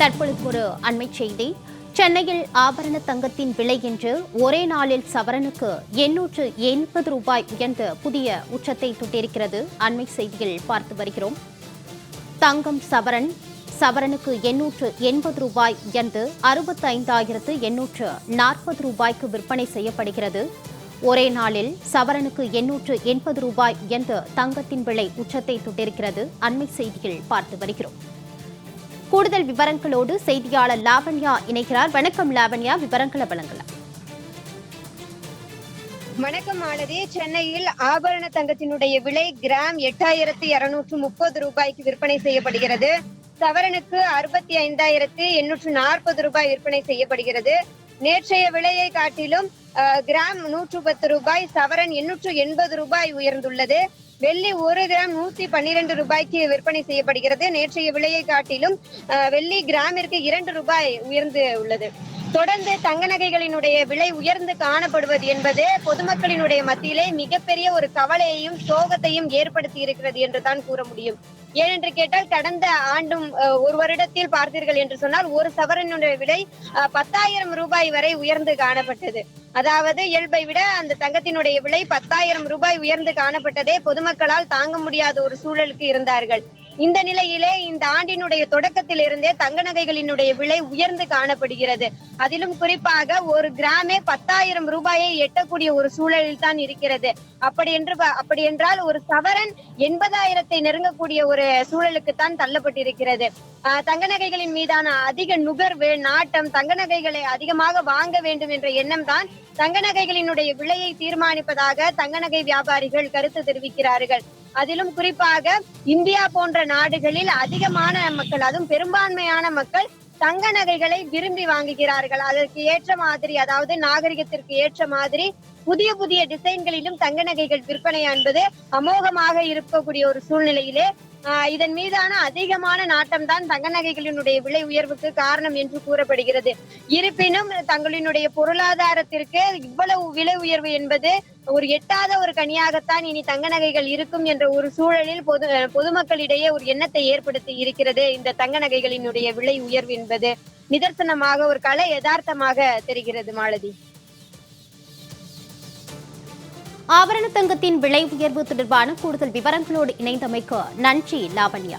தற்பொழுது ஒரு அண்மை செய்தி. சென்னையில் ஆபரண தங்கத்தின் விலை இன்று ஒரே நாளில் சவரனுக்கு எண்ணூற்று எண்பது ரூபாய் உயர்ந்து புதிய உச்சத்தை தொட்டிருக்கிறது. அண்மை செய்தியில் பார்த்து வருகிறோம். தங்கம் சவரன் சவரனுக்கு எண்ணூற்று எண்பது ரூபாய் உயர்ந்து அறுபத்தைந்தாயிரத்து எண்ணூற்று நாற்பது ரூபாய்க்கு விற்பனை செய்யப்படுகிறது. ஒரே நாளில் சவரனுக்கு எண்ணூற்று எண்பது ரூபாய் உயர்ந்து தங்கத்தின் விலை உச்சத்தை தொட்டிருக்கிறது. அண்மை செய்தியில் பார்த்து வருகிறோம். கூடுதல் விவரங்களோடு செய்தியாளர் லாவண்யா இணைகிறார். வணக்கம் லாவண்யா விவரங்களை வழங்கலாம். வணக்கம் மாலதி சென்னையில் ஆபரண தங்கத்தினுடைய விலை கிராம் எட்டாயிரத்தி இருநூற்று முப்பது ரூபாய்க்கு விற்பனை செய்யப்படுகிறது. சவரனுக்கு அறுபத்தி ஐந்தாயிரத்து எண்ணூற்று நாற்பது ரூபாய் விற்பனை செய்யப்படுகிறது. நேற்றைய விலையை காட்டிலும் கிராம் நூற்று பத்து ரூபாய் சவரன் எண்ணூற்று எண்பது ரூபாய் உயர்ந்துள்ளது. வெள்ளி ஒரு கிராம் நூத்தி பன்னிரண்டு ரூபாய்க்கு விற்பனை செய்யப்படுகிறது. நேற்றைய விலையை காட்டிலும் வெள்ளி கிராமிற்கு இரண்டு ரூபாய் உயர்ந்து உள்ளது. தொடர்ந்து தங்க நகைகளினுடைய விலை உயர்ந்து காணப்படுவது என்பது பொதுமக்களினுடைய மத்தியிலே மிகப்பெரிய ஒரு கவலையையும் சோகத்தையும் ஏற்படுத்தி இருக்கிறது என்று தான் கூற முடியும். ஏனென்று கேட்டால் கடந்த ஆண்டும் ஒரு வருடத்தில் பார்த்தீர்கள் என்று சொன்னால் ஒரு சவரனுடைய விலை அஹ், பத்தாயிரம் ரூபாய் வரை உயர்ந்து காணப்பட்டது. அதாவது இயல்பை விட அந்த தங்கத்தினுடைய விலை பத்தாயிரம் ரூபாய் உயர்ந்து காணப்பட்டதே பொதுமக்களால் தாங்க முடியாத ஒரு சூழலுக்கு இருந்தார்கள். இந்த நிலையிலே இந்த ஆண்டினுடைய தொடக்கத்தில் இருந்தே தங்க நகைகளினுடைய விலை உயர்ந்து காணப்படுகிறது. அதிலும் குறிப்பாக ஒரு கிராமே பத்தாயிரம் ரூபாயை எட்டக்கூடிய ஒரு சூழலில் தான் இருக்கிறது. அப்படி என்று அப்படி என்றால் ஒரு சவரன் எண்பதாயிரத்தை நெருங்கக்கூடிய ஒரு சூழலுக்கு தான் தள்ளப்பட்டிருக்கிறது. ஆஹ் தங்க நகைகளின் மீதான அதிக நுகர்வு நாட்டம் தங்க நகைகளை அதிகமாக வாங்க வேண்டும் என்ற எண்ணம் தான் தங்க நகைகளினுடைய விலையை தீர்மானிப்பதாக தங்க நகை வியாபாரிகள் கருத்து தெரிவிக்கிறார்கள். அதிலும் குறிப்பாக இந்தியா போன்ற நாடுகளில் அதிகமான மக்கள் அதுவும் பெரும்பான்மையான மக்கள் தங்க நகைகளை விரும்பி வாங்குகிறார்கள். அதற்கு ஏற்ற மாதிரி அதாவது நாகரிகத்திற்கு ஏற்ற மாதிரி புதிய புதிய டிசைன்களிலும் தங்க நகைகள் விற்பனை என்பது அமோகமாக இருக்கக்கூடிய ஒரு சூழ்நிலையிலே இதன் மீதான அதிகமான நாட்டம் தான் தங்க நகைகளினுடைய விலை உயர்வுக்கு காரணம் என்று கூறப்படுகிறது. இருப்பினும் தங்களினுடைய பொருளாதாரத்திற்கு இவ்வளவு விலை உயர்வு என்பது ஒரு எட்டாத ஒரு கனியாகத்தான் இனி தங்க நகைகள் இருக்கும் என்ற ஒரு சூழலில் பொது அஹ் பொதுமக்களிடையே ஒரு எண்ணத்தை ஏற்படுத்தி இருக்கிறது இந்த தங்க நகைகளினுடைய விலை உயர்வு என்பது. நிதர்சனமாக ஒரு கலை யதார்த்தமாக தெரிகிறது மாலதி. ஆபரண தங்கத்தின் விலை உயர்வு தொடர்பான கூடுதல் விவரங்களோடு இணைந்தமைக்கு நன்றி லாவண்யா.